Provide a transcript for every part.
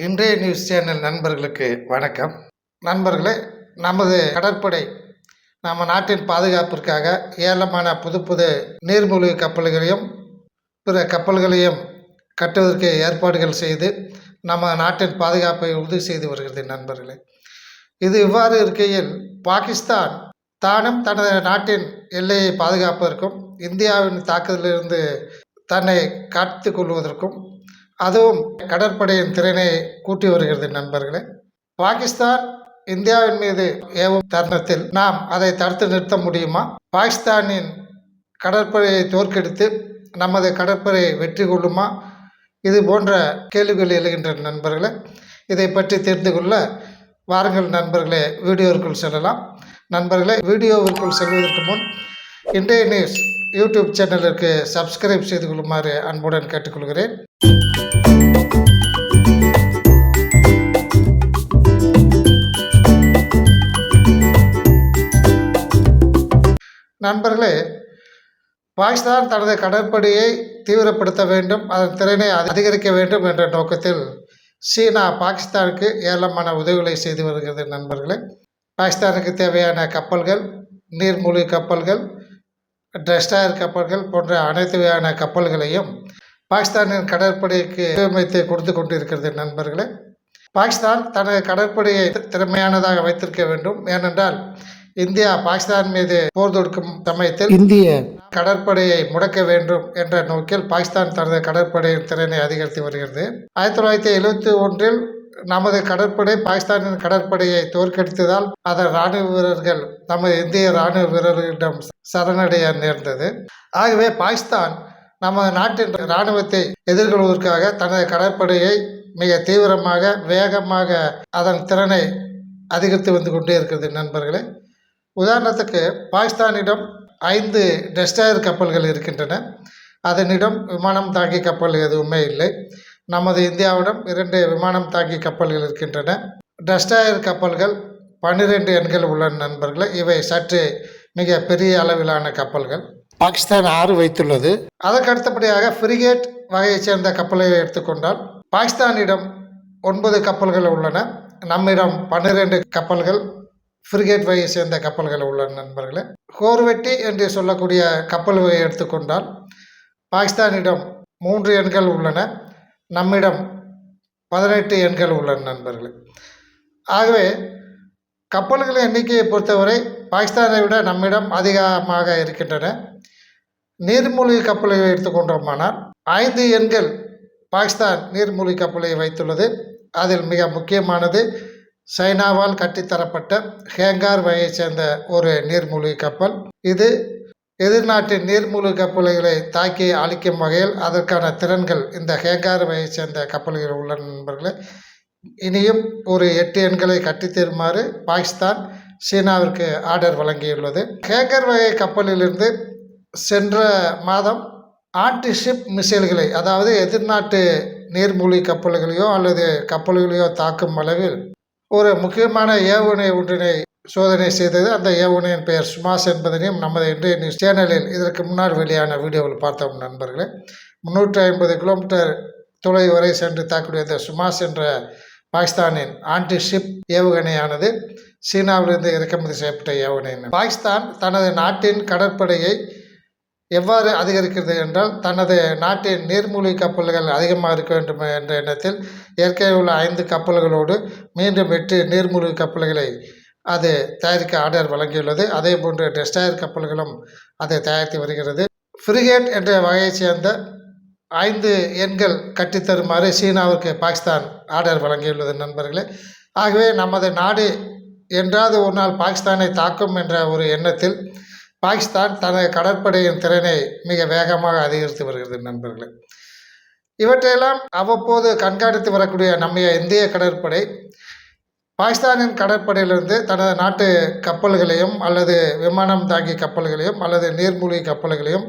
இன்றைய news channel நண்பர்களுக்கு வணக்கம். நண்பர்களே நமது கடற்படை நம்ம நாட்டின் பாதுகாப்பிற்காக ஏராளமான புது புது நீர்மூழ்கி கப்பல்களையும் பிற கப்பல்களையும் கட்டுவதற்கு ஏற்பாடுகள் செய்து நம்ம நாட்டின் பாதுகாப்பை உறுதி செய்து வருகிறது நண்பர்களே. இது இவ்வாறு இருக்கையில் பாகிஸ்தான் தானும் தனது நாட்டின் எல்லையை பாதுகாப்பதற்கும் இந்தியாவின் தாக்குதலிலிருந்து தன்னை காத்து கொள்வதற்கும் அதுவும் கடற்படையின் திறனை கூட்டி வருகிறது நண்பர்களே. பாகிஸ்தான் இந்தியாவின் மீது ஏவும் தருணத்தில் நாம் அதை தடுத்து நிறுத்த முடியுமா? பாகிஸ்தானின் கடற்படையை தோற்கடித்து நமது கடற்படை வெற்றி கொள்ளுமா? இது போன்ற கேள்விகள் எழுகின்ற நண்பர்களே. இதை பற்றி தெரிந்து கொள்ள வாருங்கள் நண்பர்களே வீடியோவிற்குள் செல்லலாம். நண்பர்களே வீடியோவிற்குள் செல்வதற்கு முன் இன்றைய நியூஸ் யூடியூப் சேனலிற்கு சப்ஸ்கிரைப் செய்து கொள்ளுமாறு அன்புடன் கேட்டுக்கொள்கிறேன். நண்பர்களே பாகிஸ்தான் தனது கடற்படையை தீவிரப்படுத்த வேண்டும் அதன் திறனை அதிகரிக்க வேண்டும் என்ற நோக்கத்தில் சீனா பாகிஸ்தானுக்கு ஏராளமான உதவிகளை செய்து வருகிறது நண்பர்களே. பாகிஸ்தானுக்கு தேவையான கப்பல்கள் நீர்மூழ்கி கப்பல்கள் டெஸ்டாயர் கப்பல்கள் போன்ற அனைத்து வகையான கப்பல்களையும் பாகிஸ்தானின் கடற்படைக்கு வடிவமைத்து கொடுத்து கொண்டு இருக்கிறது நண்பர்களே. பாகிஸ்தான் தனது கடற்படையை திறமையானதாக வைத்திருக்க வேண்டும். ஏனென்றால் இந்தியா பாகிஸ்தான் மீது போர் தொடுக்கும் சமயத்தில் இந்திய கடற்படையை முடக்க வேண்டும் என்ற நோக்கில் பாகிஸ்தான் தனது கடற்படையின் திறனை அதிகரித்து வருகிறது. ஆயிரத்தி தொள்ளாயிரத்தி எழுபத்தி ஒன்றில் நமது கடற்படை பாகிஸ்தானின் கடற்படையை தோற்கடித்ததால் அதன் இராணுவ வீரர்கள் நமது இந்திய இராணுவ வீரர்களிடம் சரணடைய நேர்ந்தது. ஆகவே பாகிஸ்தான் நமது நாட்டின் இராணுவத்தை எதிர்கொள்வதற்காக தனது கடற்படையை மிக தீவிரமாக வேகமாக அதன் திறனை அதிகரித்து வந்து கொண்டே இருக்கிறது நண்பர்களே. உதாரணத்துக்கு பாகிஸ்தானிடம் ஐந்து டெஸ்டாயர் கப்பல்கள் இருக்கின்றன. அதனிடம் விமானம் தாங்கி கப்பல் எதுவுமே இல்லை. நமது இந்தியாவிடம் இரண்டு விமானம் தாங்கி கப்பல்கள் இருக்கின்றன. டஸ்டாயர் கப்பல்கள் பன்னிரெண்டு எண்கள் உள்ள நண்பர்களே இவை சற்று மிக பெரிய அளவிலான கப்பல்கள். பாகிஸ்தான் ஆறு வைத்துள்ளது. அதற்கு அடுத்தபடியாக ஃப்ரிகேட் வகையைச் சேர்ந்த கப்பலை எடுத்துக்கொண்டால் பாகிஸ்தானிடம் ஒன்பது கப்பல்கள் உள்ளன. நம்மிடம் பன்னிரெண்டு கப்பல்கள் ஃப்ரிகேட் வகையை சேர்ந்த கப்பல்கள் உள்ளன நண்பர்களே. கோர்வெட்டி என்று சொல்லக்கூடிய கப்பல் வகையை எடுத்துக்கொண்டால் பாகிஸ்தானிடம் மூன்று எண்கள் உள்ளன. நம்மிடம் பதினெட்டு எண்கள் உள்ளன நண்பர்களே. ஆகவே கப்பல்களின் எண்ணிக்கையை பொறுத்தவரை பாகிஸ்தானை விட நம்மிடம் அதிகமாக இருக்கின்றன. நீர்மூழ்கி கப்பலை எடுத்துக்கொண்டோமானால் ஐந்து எண்கள் பாகிஸ்தான் நீர்மூழ்கி கப்பலை வைத்துள்ளது. அதில் மிக முக்கியமானது சைனாவால் கட்டித்தரப்பட்ட ஹேங்கார் வகையைச் சேர்ந்த ஒரு நீர்மூழ்கி கப்பல். இது எதிர்நாட்டின் நீர்மூழ்கி கப்பல்களை தாக்கி அழிக்கும் வகையில் அதற்கான திறன்கள் இந்த ஹேங்கார் வகையைச் சேர்ந்த கப்பல்கள் உள்ளன நண்பர்களே. இனியும் ஒரு எட்டு எண்களை கட்டித்தருமாறு பாகிஸ்தான் சீனாவிற்கு ஆர்டர் வழங்கியுள்ளது. ஹேங்கர் வகை கப்பலிலிருந்து சென்ற மாதம் ஆர்டிஷிப் மிசைல்களை அதாவது எதிர்நாட்டு நீர்மூழ்கி கப்பல்களையோ அல்லது கப்பல்களையோ தாக்கும் அளவில் ஒரு முக்கியமான ஏவுகணை ஒன்றினை சோதனை செய்தது. அந்த ஏவுகணையின் பெயர் சுமாஸ் என்பதனையும் நமது இன்றைய நியூஸ் சேனலில் இதற்கு முன்னால் வெளியான வீடியோவில் பார்த்தோம் நண்பர்களே. முந்நூற்றி ஐம்பது கிலோமீட்டர் தொலை வரை சென்று தாக்கக்கூடிய இந்த சுமாஸ் என்ற பாகிஸ்தானின் ஆன்டிஷிப் ஏவுகணையானது சீனாவிலிருந்து இறக்குமதி செய்யப்பட்ட ஏவுகணை பாகிஸ்தான் தனது நாட்டின் கடற்படையை எவ்வாறு அதிகரிக்கிறது என்றால் தனது நாட்டின் நீர்மூழ்கி கப்பல்கள் அதிகமாக இருக்க வேண்டும் என்ற எண்ணத்தில் ஏற்கனவே உள்ள ஐந்து கப்பல்களோடு மீண்டும் எட்டு நீர்மூழ்கி கப்பல்களை அது தயாரிக்க ஆர்டர் வழங்கியுள்ளது. அதே போன்று டெஸ்டாயர் கப்பல்களும் அதை தயாரித்து வருகிறது. ஃப்ரிகேட் என்ற வகையைச் சேர்ந்த ஐந்து எண்கள் கட்டித்தருமாறு சீனாவுக்கு பாகிஸ்தான் ஆர்டர் வழங்கியுள்ளது நண்பர்களே. ஆகவே நமது நாடு என்றாவது ஒரு நாள் பாகிஸ்தானை தாக்கும் என்ற ஒரு எண்ணத்தில் பாகிஸ்தான் தனது கடற்படையின் திறனை மிக வேகமாக அதிகரித்து வருகிறது நண்பர்களே. இவற்றையெல்லாம் அவ்வப்போது கண்காணித்து வரக்கூடிய நம்முடைய இந்திய கடற்படை பாகிஸ்தானின் கடற்படையிலிருந்து தனது நாட்டு கப்பல்களையும் அல்லது விமானம் தாங்கி கப்பல்களையும் அல்லது நீர்மூழ்கி கப்பல்களையும்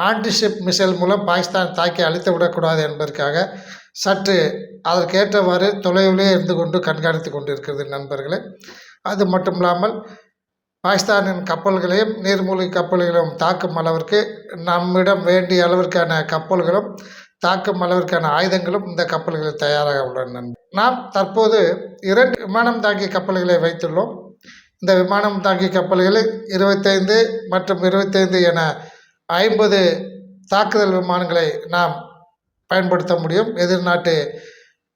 ஆன்டிஷிப் மிசைல் மூலம் பாகிஸ்தான் தாக்கி அழித்து விடக்கூடாது என்பதற்காக சற்று அதற்கேற்றவாறு தொலைவிலே இருந்து கொண்டு கண்காணித்து கொண்டு இருக்கிறது நண்பர்களே. அது மட்டும் இல்லாமல் பாகிஸ்தானின் கப்பல்களையும் நீர்மூழ்கி கப்பல்களையும் தாக்கும் அளவிற்கு நம்மிடம் வேண்டிய அளவிற்கான கப்பல்களும் தாக்கும் அளவிற்கான ஆயுதங்களும் இந்த கப்பல்களில் தயாராக உள்ளன நண்பர். நாம் தற்போது இரண்டு விமானம் தாக்கிய கப்பல்களை வைத்துள்ளோம். இந்த விமானம் தாங்கி கப்பல்களில் இருபத்தைந்து மற்றும் இருபத்தைந்து என ஐம்பது தாக்குதல் விமானங்களை நாம் பயன்படுத்த முடியும். எதிர்நாட்டு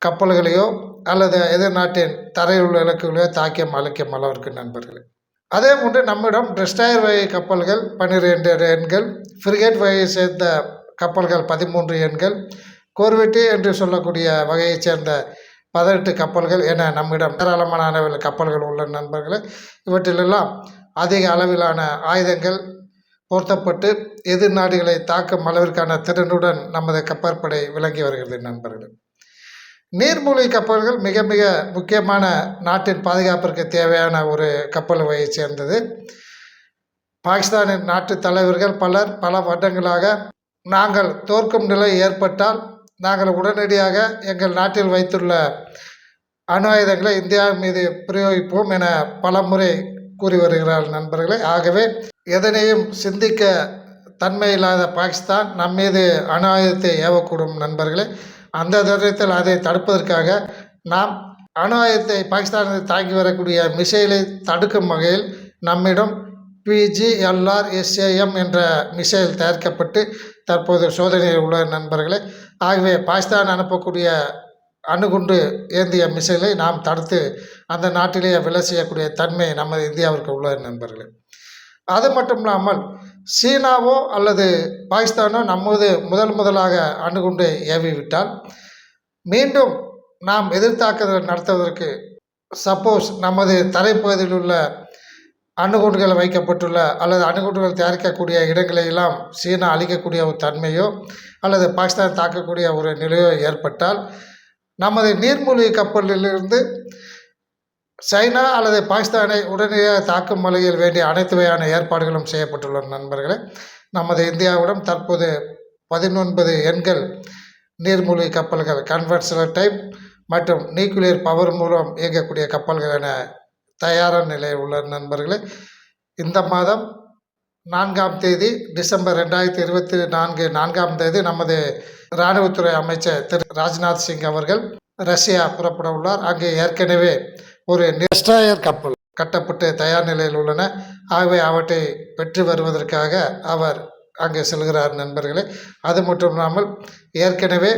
கப்பல்களையோ அல்லது எதிர்நாட்டின் தரையில் உள்ள இலக்குகளையோ தாக்கியம் அழைக்கும் அளவிற்கு நண்பர்களே. அதே போன்று நம்மிடம் டெஸ்டாயர் வகை கப்பல்கள் பன்னிரெண்டு எண்கள் ஃப்ரிகேட் வகையை சேர்ந்த கப்பல்கள் பதிமூன்று எண்கள் கோர்வெட்டி என்று சொல்லக்கூடிய வகையைச் சேர்ந்த பதினெட்டு கப்பல்கள் என நம்மிடம் ஏராளமான அளவில் கப்பல்கள் உள்ள நண்பர்களே இவற்றிலெல்லாம் அதிக அளவிலான ஆயுதங்கள் பொருத்தப்பட்டு எதிர் நாடுகளை தாக்கும் அளவிற்கான திறனுடன் நமது கப்பற்படை விளங்கி வருகிறது நண்பர்களே. நீர்மூழ்கி கப்பல்கள் மிக மிக முக்கியமான நாட்டின் பாதுகாப்பிற்கு தேவையான ஒரு கப்பல் வகையை சேர்ந்தது. பாகிஸ்தானின் நாட்டு தலைவர்கள் பலர் பல வருடங்களாக நாங்கள் தோற்கும் நிலை ஏற்பட்டால் நாங்கள் உடனடியாக எங்கள் நாட்டில் வைத்துள்ள அணு ஆயுதங்களை இந்தியா மீது பிரயோகிப்போம் என பலமுறை கூறி வருகிறார் நண்பர்களே. ஆகவே எதனையும் சிந்திக்க தன்மை இல்லாத பாகிஸ்தான் நம்மீது அணு ஆயுதத்தை ஏவக்கூடும் நண்பர்களே. அந்த தருணத்தில் அதை தடுப்பதற்காக நாம் அணு ஆயுதத்தை பாகிஸ்தானில் தாங்கி வரக்கூடிய மிசைலை தடுக்கும் வகையில் நம்மிடம் பிஜிஎல்ஆர் எஸ்ஏஎம் என்ற மிசைல் தயாரிக்கப்பட்டு தற்போது சோதனையில் உள்ள நண்பர்களே. ஆகவே பாகிஸ்தான் அனுப்பக்கூடிய அணுகுண்டு ஏந்திய மிசைலை நாம் தடுத்து அந்த நாட்டிலேயே விலை செய்யக்கூடிய தன்மை நமது இந்தியாவிற்கு உள்ள நண்பர்களே. அது மட்டும் இல்லாமல் சீனாவோ அல்லது பாகிஸ்தானோ நம்மது முதல் முதலாக அணுகுண்டு ஏவிவிட்டால் மீண்டும் நாம் எதிர்த்தாக்குதல் நடத்துவதற்கு சப்போஸ் நமது தரைப்பகுதியில் உள்ள அணுகுண்டுகள் வைக்கப்பட்டுள்ள அல்லது அணுகுண்டுகள் தயாரிக்கக்கூடிய இடங்களை எல்லாம் சீனா அழிக்கக்கூடிய ஒரு தன்மையோ அல்லது பாகிஸ்தான் தாக்கக்கூடிய ஒரு நிலையோ ஏற்பட்டால் நமது நீர்மூழ்கி கப்பலிலிருந்து சைனா அல்லது பாகிஸ்தானை உடனடியாக தாக்கும் வகையில் வேண்டிய அனைத்து வகையான ஏற்பாடுகளும் செய்யப்பட்டுள்ள நண்பர்களே. நமது இந்தியாவிடம் தற்போது பதினொன்பது எண்கள் நீர்மூழ்கி கப்பல்கள் கன்வெர்சனல் டைப் மற்றும் நியூக்ளியர் பவர் மூலம் இயங்கக்கூடிய கப்பல்கள் என தயாரான நிலையில் உள்ள நண்பர்களே. இந்த மாதம் நான்காம் தேதி டிசம்பர் ரெண்டாயிரத்தி இருபத்தி நான்கு நான்காம் தேதி நமது இராணுவத்துறை அமைச்சர் திரு ராஜ்நாத் சிங் அவர்கள் ரஷ்யா புறப்பட உள்ளார். அங்கே ஏற்கனவே ஒரு டெஸ்ட்ராயர் கப்பல் கட்டப்பட்டு தயார் நிலையில் உள்ளன. ஆகவே அவற்றை பெற்று வருவதற்காக அவர் அங்கே செல்கிறார் நண்பர்களே. அது மட்டும் இல்லாமல் ஏற்கனவே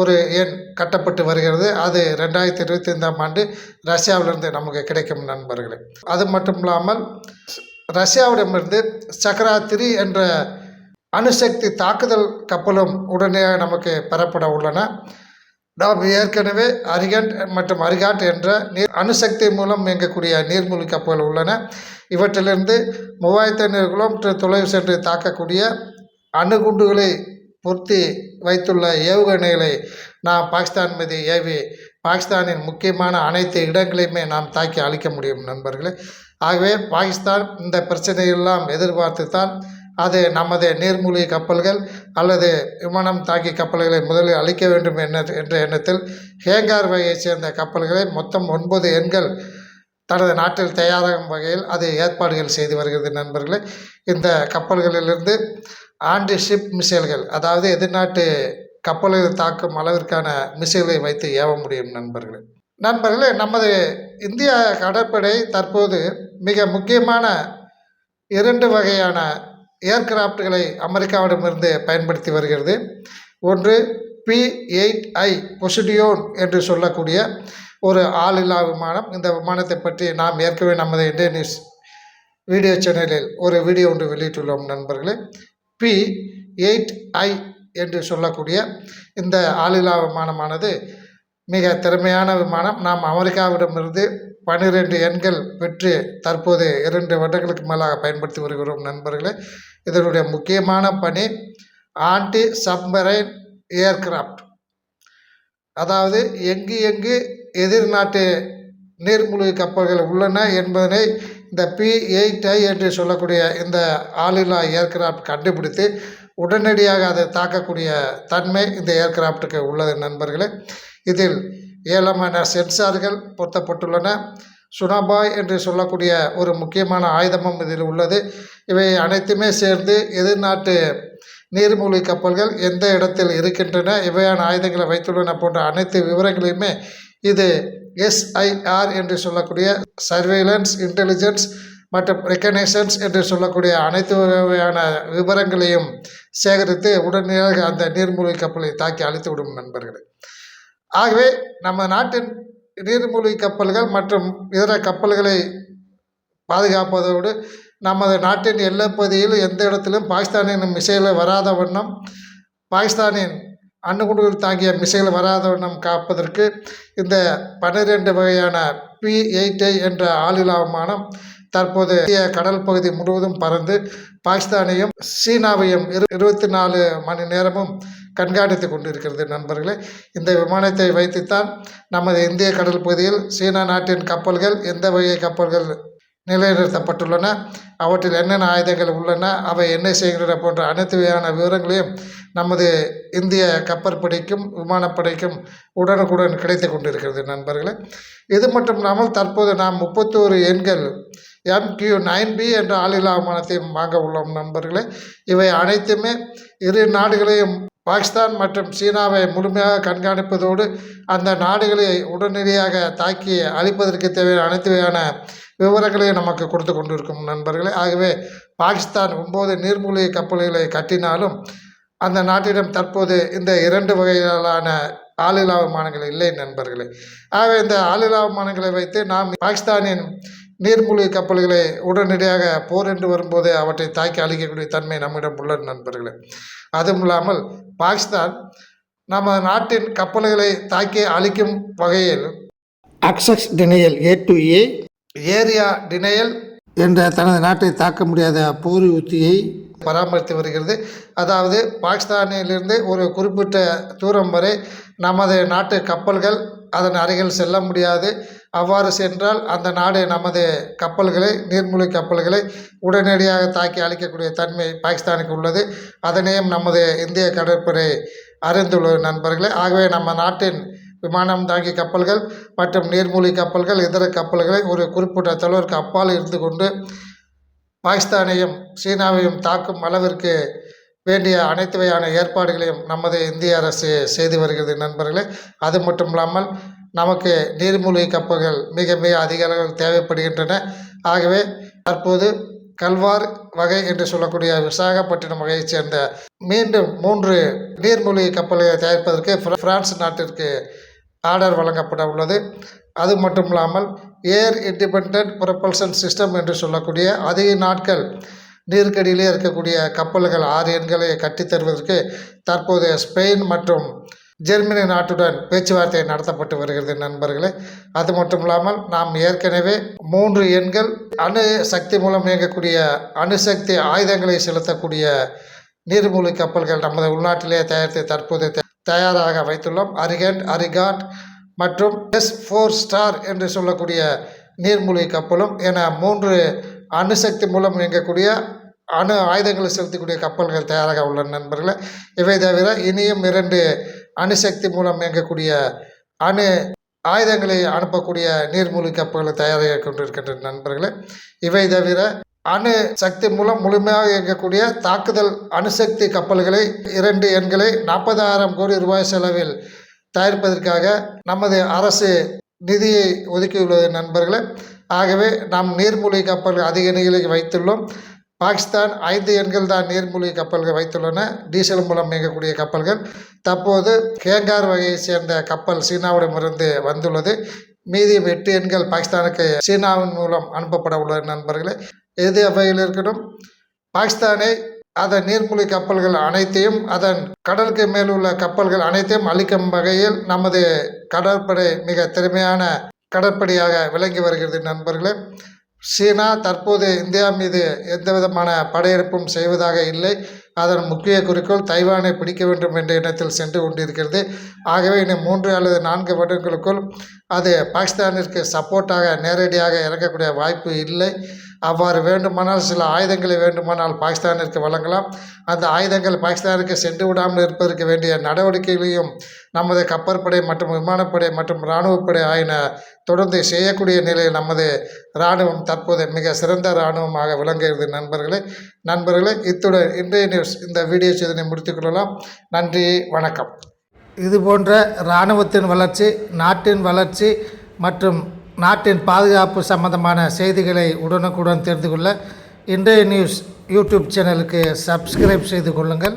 ஒரு எண் கட்டப்பட்டு வருகிறது. அது ரெண்டாயிரத்தி இருபத்தி ஐந்தாம் ஆண்டு ரஷ்யாவிலிருந்து நமக்கு கிடைக்கும் நண்பர்களே. அது மட்டும் இல்லாமல் ரஷ்யாவிடமிருந்து சக்ரா த்ரீ என்ற அணுசக்தி தாக்குதல் கப்பலும் உடனடியாக நமக்கு பெறப்பட உள்ளன. நாம் ஏற்கனவே அரிகண்ட் மற்றும் அரிகாட் என்ற நீர் அணுசக்தி மூலம் இயங்கக்கூடிய நீர்மூழ்கி கப்பல்கள் உள்ளன. இவற்றிலிருந்து மூவாயிரத்தி ஐநூறு கிலோமீட்டர் தொலைவு சென்று தாக்கக்கூடிய அணுகுண்டுகளை பொருத்தி வைத்துள்ள ஏவுகணைகளை நாம் பாகிஸ்தான் மீது ஏவி பாகிஸ்தானின் முக்கியமான அனைத்து இடங்களையுமே நாம் தாக்கி அழிக்க முடியும் நண்பர்களே. ஆகவே பாகிஸ்தான் இந்த பிரச்சனையெல்லாம் எதிர்பார்த்து தான் அது நமது நீர்மூழ்கி கப்பல்கள் அல்லது விமானம் தாக்கி கப்பல்களை முதலில் அழிக்க வேண்டும் என்ற என்ற எண்ணத்தில் ஹேங்கார் வகையைச் சேர்ந்த கப்பல்களை மொத்தம் ஒன்பது எண்கள் தனது நாட்டில் தயாராகும் வகையில் அது ஏற்பாடுகள் செய்து வருகிறது நண்பர்களே. இந்த கப்பல்களிலிருந்து ஆண்டி ஷிப் மிசைல்கள் அதாவது எதிர்நாட்டு கப்பல்களை தாக்கும் அளவிற்கான மிசைலை வைத்து ஏவ முடியும் நண்பர்களே. நண்பர்களே நமது இந்திய கடற்படை தற்போது மிக முக்கியமான இரண்டு வகையான ஏர்கிராஃப்ட்களை அமெரிக்காவிடமிருந்து பயன்படுத்தி வருகிறது. ஒன்று பி எயிட் ஐ பொசிடியோன் என்று சொல்லக்கூடிய ஒரு ஆளில்லா விமானம். இந்த விமானத்தை பற்றி நாம் ஏற்கனவே நமது இந்தியன் நியூஸ் வீடியோ சேனலில் ஒரு வீடியோ ஒன்று வெளியிட்டுள்ளோம் நண்பர்களே. பி எயிட் ஐ என்று சொல்லக்கூடிய இந்த ஆளில்லா விமானமானது மிக திறமையான விமானம். நாம் அமெரிக்காவிடமிருந்து பன்னிரெண்டு எண்கள் பெற்று தற்போது இரண்டு வருடங்களுக்கு மேலாக பயன்படுத்தி வருகிறோம் நண்பர்களே. இதனுடைய முக்கியமான பணி ஆன்டி சப்மரைன் ஏர்கிராஃப்ட். அதாவது எங்கு எங்கு எதிர்நாட்டு நீர்மூழ்கி கப்பல்கள் உள்ளன என்பதனை இந்த பி எயிட் ஐ என்று சொல்லக்கூடிய இந்த ஆளில்லா ஏர்கிராஃப்ட் கண்டுபிடித்து உடனடியாக அதை தாக்கக்கூடிய தன்மை இந்த ஏர்கிராஃப்ட்டுக்கு உள்ளது நண்பர்களே. இதில் ஏழமான சென்சார்கள் பொருத்தப்பட்டுள்ளன. சுனாபாய் என்று சொல்லக்கூடிய ஒரு முக்கியமான ஆயுதமும் இதில் உள்ளது. இவை அனைத்துமே சேர்ந்து எதிர்நாட்டு நீர்மூழ்கி கப்பல்கள் எந்த இடத்தில் இருக்கின்றன இவையான ஆயுதங்களை வைத்துள்ளன போன்ற அனைத்து விவரங்களையுமே இது எஸ்ஐஆர் என்று சொல்லக்கூடிய சர்வேலன்ஸ் இன்டெலிஜென்ஸ் மற்றும் ரெக்கனேஷன்ஸ் என்று சொல்லக்கூடிய அனைத்து வகையான விவரங்களையும் சேகரித்து உடனடியாக அந்த நீர்மூழ்கி கப்பலை தாக்கி அழித்துவிடும் நண்பர்களே. ஆகவே நம்ம நாட்டின் நீர்மூழ்கி கப்பல்கள் மற்றும் இதர கப்பல்களை பாதுகாப்பதோடு நமது நாட்டின் எல்லைப்பகுதியில் எந்த இடத்திலும் பாகிஸ்தானின் மிசைலை வராத வண்ணம் பாகிஸ்தானின் அணுகுண்டுகள் தாங்கிய மிசைல் வராத வண்ணம் காப்பதற்கு இந்த பன்னிரெண்டு வகையான பி எயிட் என்ற ஆளில்லா விமானம் தற்போது இந்திய கடல் பகுதி முழுவதும் பறந்து பாகிஸ்தானையும் சீனாவையும் இரு இருபத்தி நாலு மணி நேரமும் கண்காணித்து கொண்டிருக்கிறது நண்பர்களே. இந்த விமானத்தை வைத்துத்தான் நமது இந்திய கடல் பகுதியில் சீனா நாட்டின் கப்பல்கள் எந்த வகை கப்பல்கள் நிலைநிறுத்தப்பட்டுள்ளன. அவற்றில் என்னென்ன ஆயுதங்கள் உள்ளன அவை என்ன செய்கின்றன போன்ற அனைத்து வகையான விவரங்களையும் நமது இந்திய கப்பற்படைக்கும் விமானப்படைக்கும் உடனுக்குடன் கிடைத்து கொண்டிருக்கிறது நண்பர்களே. இது மட்டும் இல்லாமல் தற்போது நாம் முப்பத்தோரு எண்கள் எம்கியூ நைன் பி என்ற ஆளில்லா விமானத்தையும் வாங்க உள்ளோம் நண்பர்களே. இவை அனைத்துமே இரு நாடுகளையும் பாகிஸ்தான் மற்றும் சீனாவை முழுமையாக கண்காணிப்பதோடு அந்த நாடுகளை உடனடியாக தாக்கி அழிப்பதற்கு தேவையான அனைத்து வகையான விவரங்களையும் நமக்கு கொடுத்து கொண்டிருக்கும் நண்பர்களே. ஆகவே பாகிஸ்தான் ஒம்பது நீர்மூழ்கி கப்பல்களை கட்டினாலும் அந்த நாட்டிடம் தற்போது இந்த இரண்டு வகைகளான ஆளில்லா விமானங்கள் இல்லை நண்பர்களே. ஆகவே இந்த ஆளில்லா விமானங்களை வைத்து நாம் பாகிஸ்தானின் நீர்மூழ்கி கப்பல்களை உடனடியாக போர் என்று வரும்போது அவற்றை தாக்கி அழிக்கக்கூடிய தன்மை நம்மிடம் உள்ளது நண்பர்களே. அதுவும் இல்லாமல் பாகிஸ்தான் நம்ம நாட்டின் கப்பல்களை தாக்கி அழிக்கும் வகையில் access denial A to A area denial என்ற தனது நாட்டை தாக்க முடியாத போர் உத்தியை பராமரித்து வருகிறது. அதாவது பாகிஸ்தானிலிருந்து ஒரு குறிப்பிட்ட தூரம் வரை நமது நாட்டு கப்பல்கள் அதன் அருகில் செல்ல முடியாது. அவ்வாறு சென்றால் அந்த நாடு நமது கப்பல்களை நீர்மூழ்கி கப்பல்களை உடனடியாக தாக்கி அழிக்கக்கூடிய தன்மை பாகிஸ்தானுக்கு உள்ளது. அதனையும் நமது இந்திய கடற்படை அறிந்துள்ள நண்பர்களே ஆகவே நம்ம நாட்டின் விமானம் தாங்கி கப்பல்கள் மற்றும் நீர்மூழ்கி கப்பல்கள் இதர கப்பல்களை ஒரு குறிப்பிட்ட தொலைவிற்கு அப்பால் இருந்து கொண்டு பாகிஸ்தானையும் சீனாவையும் தாக்கும் அளவிற்கு வேண்டிய அனைத்து வகையான ஏற்பாடுகளையும் நமது இந்திய அரசு செய்து வருகிறது நண்பர்களே. அது மட்டும் இல்லாமல் நமக்கு நீர்மூழ்கி கப்பல்கள் மிக மிக அதிக அளவில் தேவைப்படுகின்றன. ஆகவே தற்போது கல்வார் வகை என்று சொல்லக்கூடிய விசாகப்பட்டினம் வகையைச் சேர்ந்த மீண்டும் மூன்று நீர்மூழ்கி கப்பல்களை தயாரிப்பதற்கு பிரான்ஸ் நாட்டிற்கு ஆர்டர் வழங்கப்பட உள்ளது. அது மட்டும் இல்லாமல் ஏர் இண்டிபெண்ட் ப்ரொபல்சன் சிஸ்டம் என்று சொல்லக்கூடிய அதிக நாட்கள் நீருக்கடியிலே இருக்கக்கூடிய கப்பல்கள் ஆறு எண்களை கட்டித் தருவதற்கு தற்போது ஸ்பெயின் மற்றும் ஜெர்மனி நாட்டுடன் பேச்சுவார்த்தை நடத்தப்பட்டு வருகிறது நண்பர்களே. அது மட்டும் இல்லாமல் நாம் ஏற்கனவே மூன்று எண்கள் அணு சக்தி மூலம் இயங்கக்கூடிய அணுசக்தி ஆயுதங்களை செலுத்தக்கூடிய நீர்மூழ்கி கப்பல்கள் நமது உள்நாட்டிலேயே தயாரித்து தற்போது தயாராக வைத்துள்ளோம். அரிகண்ட் அரிகாட் மற்றும் எஸ் ஃபோர் ஸ்டார் என்று சொல்லக்கூடிய நீர்மூழ்கி கப்பலும் என மூன்று அணுசக்தி மூலம் இயங்கக்கூடிய அணு ஆயுதங்களை செலுத்தக்கூடிய கப்பல்கள் தயாராக உள்ளன நண்பர்களே. இவை தவிர இனியும் இரண்டு அணுசக்தி மூலம் இயங்கக்கூடிய அணு ஆயுதங்களை அனுப்பக்கூடிய நீர்மூழ்கி கப்பல்களை தயாராக கொண்டிருக்கின்ற நண்பர்களே இவை தவிர அணு சக்தி மூலம் முழுமையாக இயங்கக்கூடிய தாக்குதல் அணுசக்தி கப்பல்களை இரண்டு எண்களை நாற்பதாயிரம் கோடி ரூபாய் செலவில் தயாரிப்பதற்காக நமது அரசு நிதியை ஒதுக்கியுள்ளது நண்பர்களே. ஆகவே நாம் நீர்மூழ்கி கப்பல்கள் அதிக நிலையில் வைத்துள்ளோம். பாகிஸ்தான் ஐந்து எண்கள் தான் நீர்மூழ்கி கப்பல்கள் வைத்துள்ளன. டீசல் மூலம் இயங்கக்கூடிய கப்பல்கள் தற்போது கேங்கார் வகையை சேர்ந்த கப்பல் சீனாவிடமிருந்து வந்துள்ளது. மீதி எட்டு எண்கள் பாகிஸ்தானுக்கு சீனாவின் மூலம் அனுப்பப்பட உள்ளது நண்பர்களே. எது வகையில் இருக்கட்டும்? பாகிஸ்தானை அதன் நீர்மூழ்கி கப்பல்கள் அனைத்தையும் அதன் கடலுக்கு மேல் உள்ள கப்பல்கள் அனைத்தையும் அளிக்கும் வகையில் நமது கடற்படை மிக திறமையான கடற்படையாக விளங்கி வருகிறது நண்பர்களே. சீனா தற்போது இந்தியா மீது எந்த விதமான படையெடுப்பும் செய்வதாக இல்லை. அதன் முக்கிய குறிக்கோள் தைவானை பிடிக்க வேண்டும் என்ற எண்ணத்தில் சென்று கொண்டிருக்கிறது. ஆகவே இன்னும் மூன்று அல்லது நான்கு வருடங்களுக்குள் அது பாகிஸ்தானிற்கு சப்போர்ட்டாக நேரடியாக இறங்கக்கூடிய வாய்ப்பு இல்லை. அவ்வாறு வேண்டுமானால் சில ஆயுதங்களை வேண்டுமானால் பாகிஸ்தானிற்கு வழங்கலாம். அந்த ஆயுதங்கள் பாகிஸ்தானுக்கு சென்று விடாமல் இருப்பதற்கு வேண்டிய நடவடிக்கைகளையும் நமது கப்பற்படை மற்றும் விமானப்படை மற்றும் இராணுவப்படை ஆகின தொடர்ந்து செய்யக்கூடிய நிலையில் நமது இராணுவம் தற்போது மிக சிறந்த இராணுவமாக விளங்குகிறது நண்பர்களே. நண்பர்களே இத்துடன் இன்றைய நியூஸ் இந்த வீடியோ செய்தனை முடித்துக்கொள்ளலாம் நன்றி வணக்கம். இது போன்ற இராணுவத்தின் வளர்ச்சி நாட்டின் வளர்ச்சி மற்றும் நாட்டின் பாதுகாப்பு சம்பந்தமான செய்திகளை உடனுக்குடன் தெரிந்து கொள்ள இன்றைய நியூஸ் யூடியூப் சேனலுக்கு சப்ஸ்கிரைப் செய்து கொள்ளுங்கள்.